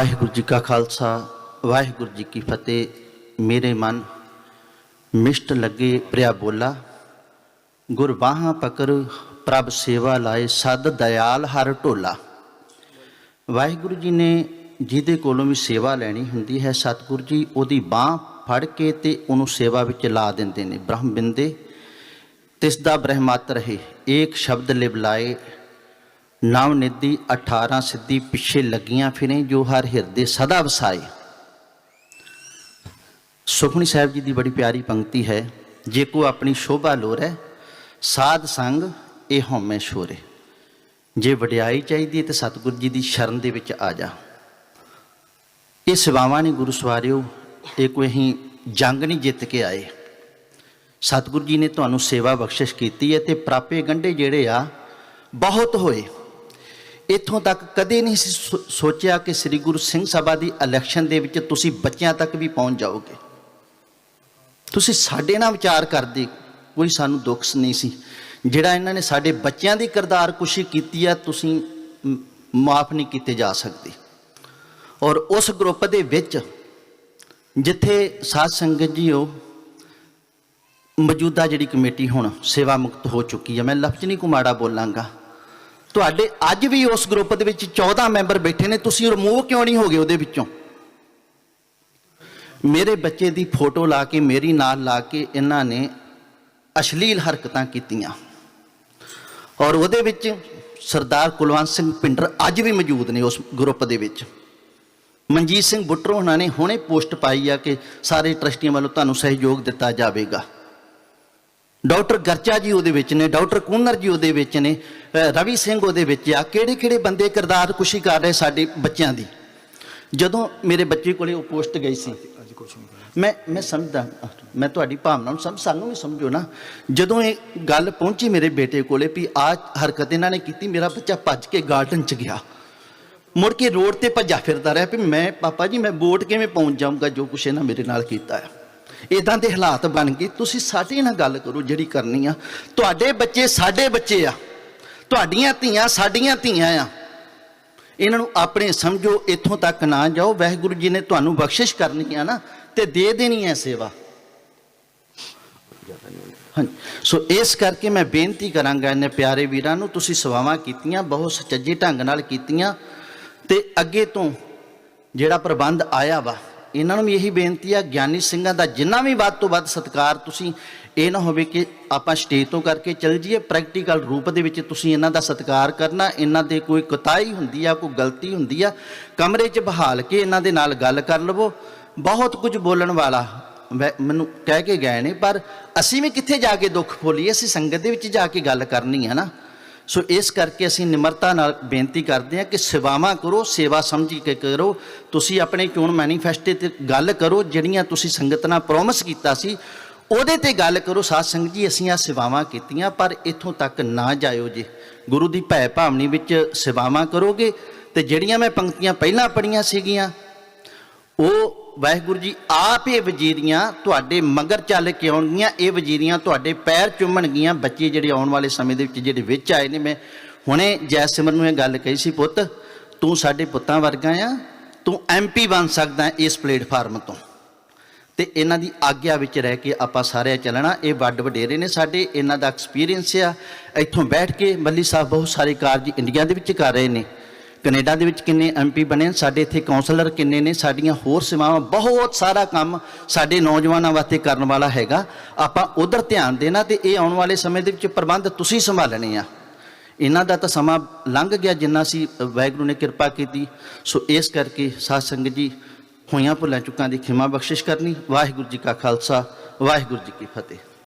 ਵਾਹਿਗੁਰੂ ਜੀ ਕਾ ਖਾਲਸਾ, ਵਾਹਿਗੁਰੂ ਜੀ ਕੀ ਫਤਿਹ। ਮੇਰੇ ਮਨ ਮਿਸ਼ਟ ਲੱਗੇ ਪ੍ਰਿਆ ਬੋਲਾ। ਗੁਰ ਬਾਹਾਂ ਪਕਰ ਪ੍ਰਭ ਸੇਵਾ ਲਾਏ ਸਦ ਦਇਆਲ ਹਰ ਢੋਲਾ। ਵਾਹਿਗੁਰੂ ਜੀ ਨੇ ਜਿਹਦੇ ਕੋਲੋਂ ਵੀ ਸੇਵਾ ਲੈਣੀ ਹੁੰਦੀ ਹੈ, ਸਤਿਗੁਰੂ ਜੀ ਉਹਦੀ ਬਾਹ ਫੜ ਕੇ ਤੇ ਉਹਨੂੰ ਸੇਵਾ ਵਿੱਚ ਲਾ ਦਿੰਦੇ ਨੇ। ਬ੍ਰਹਮ ਬਿੰਦੇ ਤਿਸ ਦਾ ਬ੍ਰਹਮਤ ਰਹੇ ਏਕ ਸ਼ਬਦ ਲਿਵ ਲਾਏ ਨਵ ਨਿੱਧੀ 18 ਸਿੱਧੀ ਪਿੱਛੇ ਲੱਗੀਆਂ ਫਿਰੇ, ਜੋ ਹਰ ਹਿਰਦੇ ਸਦਾ ਵਸਾਏ। ਸੁਖਮਨੀ ਸਾਹਿਬ ਜੀ ਦੀ ਬੜੀ ਪਿਆਰੀ ਪੰਕਤੀ ਹੈ, ਜੇ ਕੋ ਆਪਣੀ ਸ਼ੋਭਾ ਲੋਰੈ, ਸਾਧ ਸੰਗ ਇਹ ਹਉਮੈ ਸ਼ੋਰੇ ਜੇ ਵਡਿਆਈ ਚਾਹੀਦੀ ਹੈ ਤੇ ਸਤਿਗੁਰੂ ਜੀ ਦੀ ਸ਼ਰਨ ਦੇ ਵਿੱਚ ਆ ਜਾ। ਇਹ ਸੇਵਾਵਾਂ ਨੇ ਗੁਰੂ ਸਵਾਰਿਓ, ਇਹ ਕੋਈ ਅਸੀਂ ਜੰਗ ਨਹੀਂ ਜਿੱਤ ਕੇ ਆਏ। ਸਤਿਗੁਰੂ ਜੀ ਨੇ ਤੁਹਾਨੂੰ ਸੇਵਾ ਬਖਸ਼ਿਸ਼ ਕੀਤੀ ਹੈ ਤੇ ਪ੍ਰਾਪੇ ਗੰਢੇ ਜਿਹੜੇ ਆ, ਬਹੁਤ ਹੋਏ। ਇੱਥੋਂ ਤੱਕ ਕਦੇ ਨਹੀਂ ਸੀ ਸੋ- ਸੋਚਿਆ ਕਿ ਸ੍ਰੀ ਗੁਰੂ ਸਿੰਘ ਸਭਾ ਦੀ ਇਲੈਕਸ਼ਨ ਦੇ ਵਿੱਚ ਤੁਸੀਂ ਬੱਚਿਆਂ ਤੱਕ ਵੀ ਪਹੁੰਚ ਜਾਓਗੇ। ਤੁਸੀਂ ਸਾਡੇ ਨਾਲ ਵਿਚਾਰ ਕਰਦੇ, ਕੋਈ ਸਾਨੂੰ ਦੁੱਖ ਨਹੀਂ ਸੀ। ਜਿਹੜਾ ਇਹਨਾਂ ਨੇ ਸਾਡੇ ਬੱਚਿਆਂ ਦੀ ਕਿਰਦਾਰ ਕੁਸ਼ੀ ਕੀਤੀ ਆ, ਤੁਸੀਂ ਮਾਫ ਨਹੀਂ ਕੀਤੇ ਜਾ ਸਕਦੇ। ਔਰ ਉਸ ਗਰੁੱਪ ਦੇ ਵਿੱਚ ਜਿੱਥੇ ਸਾਧ ਸੰਗਤ ਜੀ ਜੀਓ ਮੌਜੂਦਾ ਜਿਹੜੀ ਕਮੇਟੀ ਹੁਣ ਸੇਵਾ ਮੁਕਤ ਹੋ ਚੁੱਕੀ ਹੈ ਮੈਂ ਲਫ਼ਜ਼ ਨਹੀਂ ਕੁਮਾੜਾ ਬੋਲਾਂਗਾ। ਤੁਹਾਡੇ ਅੱਜ ਵੀ ਉਸ ਗਰੁੱਪ ਦੇ ਵਿੱਚ 14 ਮੈਂਬਰ ਬੈਠੇ ਨੇ, ਤੁਸੀਂ ਰਿਮੂਵ ਕਿਉਂ ਨਹੀਂ ਹੋਗੇ ਉਹਦੇ ਵਿੱਚੋਂ? ਮੇਰੇ ਬੱਚੇ ਦੀ ਫੋਟੋ ਲਾ ਕੇ, ਮੇਰੀ ਨਾਲ ਲਾ ਕੇ ਇਹਨਾਂ ਨੇ ਅਸ਼ਲੀਲ ਹਰਕਤਾਂ ਕੀਤੀਆਂ। ਔਰ ਉਹਦੇ ਵਿੱਚ ਸਰਦਾਰ ਕੁਲਵੰਤ ਸਿੰਘ ਪਿੰਡਰ ਅੱਜ ਵੀ ਮੌਜੂਦ ਨੇ ਉਸ ਗਰੁੱਪ ਦੇ ਵਿੱਚ। ਮਨਜੀਤ ਸਿੰਘ ਬੁੱਟਰੋ ਉਹਨਾਂ ਨੇ ਹੁਣੇ ਪੋਸਟ ਪਾਈ ਆ ਕਿ ਸਾਰੇ ਟਰਸਟੀਆਂ ਵੱਲੋਂ ਤੁਹਾਨੂੰ ਸਹਿਯੋਗ ਦਿੱਤਾ ਜਾਵੇਗਾ। ਡਾਕਟਰ ਗਰਚਾ ਜੀ ਉਹਦੇ ਵਿੱਚ ਨੇ, ਡਾਕਟਰ ਕੂਨਰ ਜੀ ਉਹਦੇ ਵਿੱਚ ਨੇ ਰਵੀ ਸਿੰਘ ਉਹਦੇ ਵਿੱਚ ਆ। ਕਿਹੜੇ ਕਿਹੜੇ ਬੰਦੇ ਕਿਰਦਾਰ ਕੁਸ਼ੀ ਕਰ ਰਹੇ ਸਾਡੇ ਬੱਚਿਆਂ ਦੀ? ਜਦੋਂ ਮੇਰੇ ਬੱਚੇ ਕੋਲੇ ਉਹ ਪੋਸਟ ਗਈ ਸੀ, ਮੈਂ ਮੈਂ ਸਮਝਦਾ, ਮੈਂ ਤੁਹਾਡੀ ਭਾਵਨਾ ਨੂੰ ਸਮਝ, ਸਾਨੂੰ ਵੀ ਸਮਝੋ ਨਾ। ਜਦੋਂ ਇਹ ਗੱਲ ਪਹੁੰਚੀ ਮੇਰੇ ਬੇਟੇ ਕੋਲੇ ਵੀ ਆ ਹਰਕਤ ਇਹਨਾਂ ਨੇ ਕੀਤੀ, ਮੇਰਾ ਬੱਚਾ ਭੱਜ ਕੇ ਗਾਰਡਨ ਚ ਗਿਆ। ਮੁੜ ਕੇ ਰੋਡ ਤੇ ਭੱਜਾ ਫਿਰਦਾ ਰਿਹਾ ਵੀ ਮੈਂ, ਪਾਪਾ ਜੀ, ਮੈਂ ਵੋਟ ਕਿਵੇਂ ਪਹੁੰਚ ਜਾਊਂਗਾ, ਜੋ ਕੁਛ ਇਹਨਾਂ ਮੇਰੇ ਨਾਲ ਕੀਤਾ ਹੈ ਇਦਾਂ ਦੇ ਹਾਲਾਤ ਬਣ ਗਏ। ਤੁਸੀਂ ਸਾਡੇ ਨਾਲ ਗੱਲ ਕਰੋ ਜਿਹੜੀ ਕਰਨੀ ਆ। ਤੁਹਾਡੇ ਬੱਚੇ ਸਾਡੇ ਬੱਚੇ ਆ। ਤੁਹਾਡੀਆਂ ਧੀਆਂ ਸਾਡੀਆਂ ਧੀਆਂ ਆ। ਇਹਨਾਂ ਨੂੰ ਆਪਣੇ ਸਮਝੋ, ਇੱਥੋਂ ਤੱਕ ਨਾ ਜਾਓ। ਵਾਹਿਗੁਰੂ ਜੀ ਨੇ ਤੁਹਾਨੂੰ ਬਖਸ਼ਿਸ਼ ਕਰਨੀ ਆ ਨਾ ਤੇ ਦੇ ਦੇਣੀ ਹੈ ਸੇਵਾ। ਹਾਂਜੀ। ਸੋ ਇਸ ਕਰਕੇ ਮੈਂ ਬੇਨਤੀ ਕਰਾਂਗਾ ਇਹਨੇ ਪਿਆਰੇ ਵੀਰਾਂ ਨੂੰ, ਤੁਸੀਂ ਸੇਵਾਵਾਂ ਕੀਤੀਆਂ, ਬਹੁਤ ਸੁਚੱਜੇ ਢੰਗ ਨਾਲ ਕੀਤੀਆਂ ਤੇ ਅੱਗੇ ਤੋਂ ਜਿਹੜਾ ਪ੍ਰਬੰਧ ਆਇਆ ਵਾ ਇਹਨਾਂ ਨੂੰ ਵੀ ਇਹੀ ਬੇਨਤੀ ਆ, ਗਿਆਨੀ ਸਿੰਘਾਂ ਦਾ ਜਿੰਨਾ ਵੀ ਵੱਧ ਤੋਂ ਵੱਧ ਸਤਿਕਾਰ ਤੁਸੀਂ ਇਹ ਨਾ ਹੋਵੇ ਕਿ ਆਪਾਂ ਸਟੇਜ ਤੋਂ ਕਰਕੇ ਚੱਲ ਜਾਈਏ, ਪ੍ਰੈਕਟੀਕਲ ਰੂਪ ਦੇ ਵਿੱਚ ਤੁਸੀਂ ਇਹਨਾਂ ਦਾ ਸਤਿਕਾਰ ਕਰਨਾ, ਇਹਨਾਂ ਦੇ ਕੋਈ ਕੁਤਾਈ ਹੁੰਦੀ ਆ, ਕੋਈ ਗਲਤੀ ਹੁੰਦੀ ਆ, ਕਮਰੇ 'ਚ ਬਹਾਲ ਕੇ ਇਹਨਾਂ ਦੇ ਨਾਲ ਗੱਲ ਕਰ ਲਵੋ। ਬਹੁਤ ਕੁਝ ਬੋਲਣ ਵਾਲਾ ਵੈ- ਮੈਨੂੰ ਕਹਿ ਕੇ ਗਏ ਨੇ, ਪਰ ਅਸੀਂ ਵੀ ਕਿੱਥੇ ਜਾ ਕੇ ਦੁੱਖ ਫੋਲੀਏ ਅਸੀਂ ਸੰਗਤ ਦੇ ਵਿੱਚ ਜਾ ਕੇ ਗੱਲ ਕਰਨੀ ਹੈ ਨਾ। ਸੋ ਇਸ ਕਰਕੇ ਅਸੀਂ ਨਿਮਰਤਾ ਨਾਲ ਬੇਨਤੀ ਕਰਦੇ ਹਾਂ ਕਿ ਸੇਵਾਵਾਂ ਕਰੋ, ਸੇਵਾ ਸਮਝ ਕੇ ਕਰੋ। ਤੁਸੀਂ ਆਪਣੇ ਚੋਣ ਮੈਨੀਫੈਸਟੇ ਤੇ ਗੱਲ ਕਰੋ, ਜਿਹੜੀਆਂ ਤੁਸੀਂ ਸੰਗਤ ਨਾਲ ਪ੍ਰੋਮਿਸ ਕੀਤਾ ਸੀ, ਉਹਦੇ ਤੇ ਗੱਲ ਕਰੋ। ਸਾਧ ਸੰਗਤ ਜੀ, ਅਸੀਂ ਆ ਸੇਵਾਵਾਂ ਕੀਤੀਆਂ, ਪਰ ਇੱਥੋਂ ਤੱਕ ਨਾ ਜਾਇਓ ਜੀ। ਗੁਰੂ ਦੀ ਭੈ ਭਾਵਨੀ ਵਿੱਚ ਸੇਵਾਵਾਂ ਕਰੋਗੇ, ਤੇ ਜਿਹੜੀਆਂ ਮੈਂ ਪੰਕਤੀਆਂ ਪਹਿਲਾਂ ਪੜੀਆਂ ਸੀਗੀਆਂ, ਉਹ ਵਾਹਿਗੁਰੂ ਜੀ, ਆਪ ਇਹ ਵਜ਼ੀਰੀਆਂ ਤੁਹਾਡੇ ਮਗਰ ਚੱਲ ਕੇ ਆਉਣਗੀਆਂ, ਇਹ ਵਜ਼ੀਰੀਆਂ ਤੁਹਾਡੇ ਪੈਰ ਚੁੰਮਣਗੀਆਂ ਬੱਚੇ ਜਿਹੜੇ ਆਉਣ ਵਾਲੇ ਸਮੇਂ ਦੇ ਵਿੱਚ, ਜਿਹੜੇ ਵਿੱਚ ਆਏ ਨੇ, ਮੈਂ ਹੁਣੇ ਜੈਸਿਮਰ ਨੂੰ ਇਹ ਗੱਲ ਕਹੀ ਸੀ, ਪੁੱਤ, ਤੂੰ ਸਾਡੇ ਪੁੱਤਾਂ ਵਰਗਾ ਆ, ਤੂੰ ਐਮਪੀ ਬਣ ਸਕਦਾ ਇਸ ਪਲੇਟਫਾਰਮ ਤੋਂ। ਤੇ ਇਹਨਾਂ ਦੀ ਆਗਿਆ ਵਿੱਚ ਰਹਿ ਕੇ ਆਪਾਂ ਸਾਰੇ ਚੱਲਣਾ, ਇਹ ਵੱਡ ਵਡੇਰੇ ਨੇ ਸਾਡੇ, ਇਹਨਾਂ ਦਾ ਐਕਸਪੀਰੀਅੰਸ ਆ। ਇੱਥੋਂ ਬੈਠ ਕੇ ਮੱਲੀ ਸਾਹਿਬ ਬਹੁਤ ਸਾਰੇ ਕਾਰਜ ਇੰਡੀਆ ਦੇ ਵਿੱਚ ਕਰ ਰਹੇ ਨੇ। ਕੈਨੇਡਾ ਦੇ ਵਿੱਚ ਕਿੰਨੇ ਐਮਪੀ ਬਣੇ, ਸਾਡੇ ਇੱਥੇ ਕਾਉਂਸਲਰ ਕਿੰਨੇ ਨੇ, ਸਾਡੀਆਂ ਹੋਰ ਸੇਵਾਵਾਂ, ਬਹੁਤ ਸਾਰਾ ਕੰਮ ਸਾਡੇ ਨੌਜਵਾਨਾਂ ਵਾਸਤੇ ਕਰਨ ਵਾਲਾ ਹੈਗਾ। ਆਪਾਂ ਉਧਰ ਧਿਆਨ ਦੇਣਾ ਤੇ ਇਹ ਆਉਣ ਵਾਲੇ ਸਮੇਂ ਦੇ ਵਿੱਚ ਪ੍ਰਬੰਧ ਤੁਸੀਂ ਸੰਭਾਲਣੇ ਆ। ਇਹਨਾਂ ਦਾ ਤਾਂ ਸਮਾਂ ਲੰਘ ਗਿਆ ਜਿੰਨਾ ਸੀ ਵਾਹਿਗੁਰੂ ਨੇ ਕਿਰਪਾ ਕੀਤੀ। ਸੋ ਇਸ ਕਰਕੇ ਸਾਧ ਸੰਗਤ ਜੀ, ਹੋਈਆਂ ਭੁੱਲਾਂ ਚੁੱਕਾਂ ਦੀ ਖਿਮਾ ਬਖਸ਼ਿਸ਼ ਕਰਨੀ। ਵਾਹਿਗੁਰੂ ਜੀ ਕਾ ਖਾਲਸਾ, ਵਾਹਿਗੁਰੂ ਜੀ ਕੀ ਫਤਿਹ।